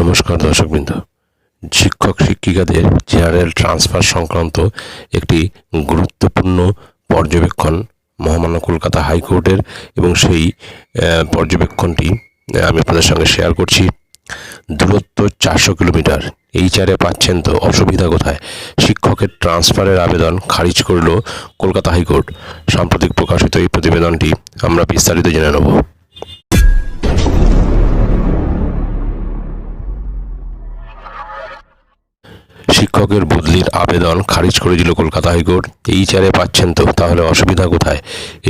নমস্কার দর্শকবৃন্দ। শিক্ষক শিক্ষিকাদের জেনারেল ট্রান্সফার সংক্রান্ত একটি গুরুত্বপূর্ণ পর্যবেক্ষণ মহামান্য কলকাতা হাইকোর্টের এবং সেই পর্যবেক্ষণটি আমি আপনাদের সঙ্গে শেয়ার করছি। দূরত্ব চারশো কিলোমিটার। এই চারে পাচ্ছেন তো, অসুবিধা কোথায়? শিক্ষকের ট্রান্সফারের আবেদন খারিজ করল কলকাতা হাইকোর্ট। সাম্প্রতিক প্রকাশিত এই প্রতিবেদনটি আমরা বিস্তারিত জেনে নেব। শিক্ষকের বদলির আবেদন খারিজ করে দিল কলকাতা হাইকোর্ট। এই চারে পাচ্ছেন তো, তাহলে অসুবিধা কোথায়?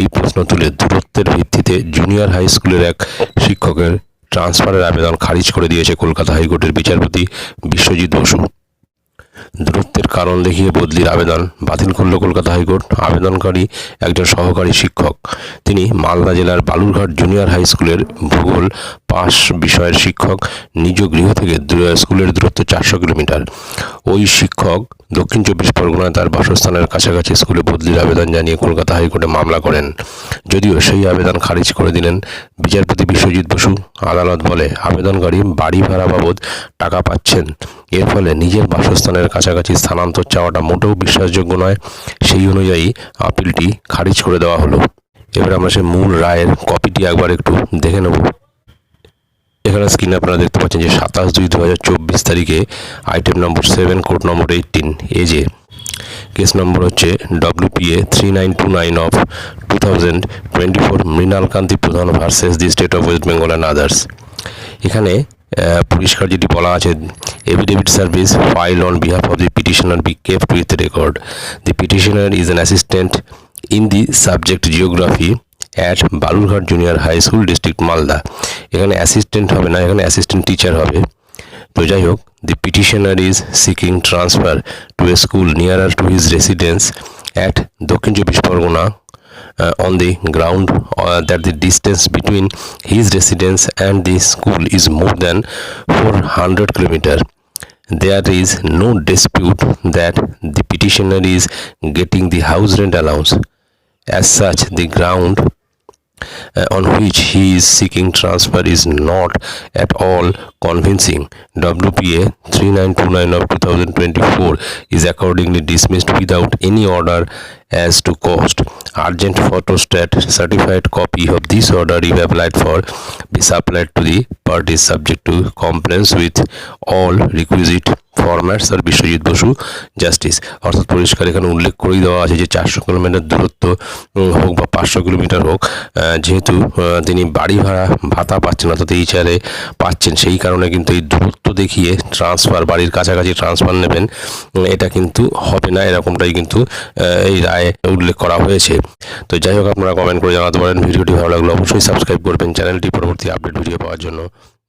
এই প্রশ্ন তুলে দূরত্বের ভিত্তিতে জুনিয়র হাই স্কুলের এক শিক্ষকের ট্রান্সফারের আবেদন খারিজ করে দিয়েছে কলকাতা হাইকোর্টের বিচারপতি বিশ্বজিৎ বসু। দূরত্বের কারণ দেখিয়ে বদলির আবেদন বাতিল করল কলকাতা হাইকোর্ট। আবেদনকারী একজন সহকারী শিক্ষক। তিনি মালদা জেলার বালুরঘাট জুনিয়র হাই স্কুলের ভূগোল পাস বিষয়ের শিক্ষক, নিজ গৃহ থেকে স্কুলের দূরত্ব চারশো কিলোমিটার। ওই শিক্ষক দক্ষিণ চব্বিশ পরগনায় তার বাসস্থানের কাছাকাছি স্কুলে বদলির আবেদন জানিয়ে কলকাতা হাইকোর্টে মামলা করেন। যদিও সেই আবেদন খারিজ করে দিলেন বিচারপতি বিশ্বজিৎ বসু। আদালত বলে, আবেদনকারী বাড়ি ভাড়া বাবদ টাকা পাচ্ছেন। এর ফলে নিজের বাসস্থানের কাছাকাছি স্থানান্তর চাওয়াটা মোটেও বিশ্বাসযোগ্য নয়। সেই অনুযায়ী আপিলটি খারিজ করে দেওয়া হলো। এবার আমরা সেই মূল রায়ের কপিটি একবার একটু দেখে নেব। এখানে স্ক্রিনে আপনারা দেখতে পাচ্ছেন যে সাতাশ দুই দু চব্বিশ তারিখে item number seven code number eighteen এ যে কেস নম্বর হচ্ছে WPA three nine two nine of two thousand twenty four Mrinal Kanti Pradhan versus the state of West Bengal and others এখানে পরিষ্কার যেটি বলা আছে affidavit service file on behalf of the petitioner be kept with record the petitioner is an assistant in the subject geography at Balurghat junior high school district Malda এখানে assistant হবে না, এখানে assistant teacher হবে। তো যাই হোক the petitioner is seeking transfer to a school nearer to his residence at Dakshin Chabbish Pargana on the ground that the distance between his residence and the school is more than four hundred kilometre there is no dispute that the petitioner is getting the house rent allowance as such the ground uh, on which he is seeking transfer is not at all convincing. WPA 3929 of 2024 is accordingly dismissed without any order as to cost. Urgent photostat certified copy of this order if applied for, be supplied to the parties subject to compliance with all requisite formats R Biswajit Basu justice অর্থাৎ পরিষ্কার এখানে উল্লেখ করেই দেওয়া আছে যে চারশো kilometre দূরত্ব হোক বা পাঁচশো কিলোমিটার হোক যেহেতু তিনি বাড়ি ভাড়া ভাতা পাচ্ছেন, অর্থাৎ এই চারে পাচ্ছেন, সেই কারণে কিন্তু এই দূরত্ব দেখিয়ে ট্রান্সফার বাড়ির কাছাকাছি ট্রান্সফার নেবেন এটা কিন্তু হবে না। এরকমটাই কিন্তু এই রায়ে উল্লেখ করা হয়েছে। তো যাই হোক, আপনারা কমেন্ট করে জানাতে পারেন। ভিডিওটি ভালো লাগল অবশ্যই সাবস্ক্রাইব করবেন। চ্যানেলটি পরবর্তী আপডেট ভিডিও পাওয়ার জন্য।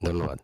ধন্যবাদ।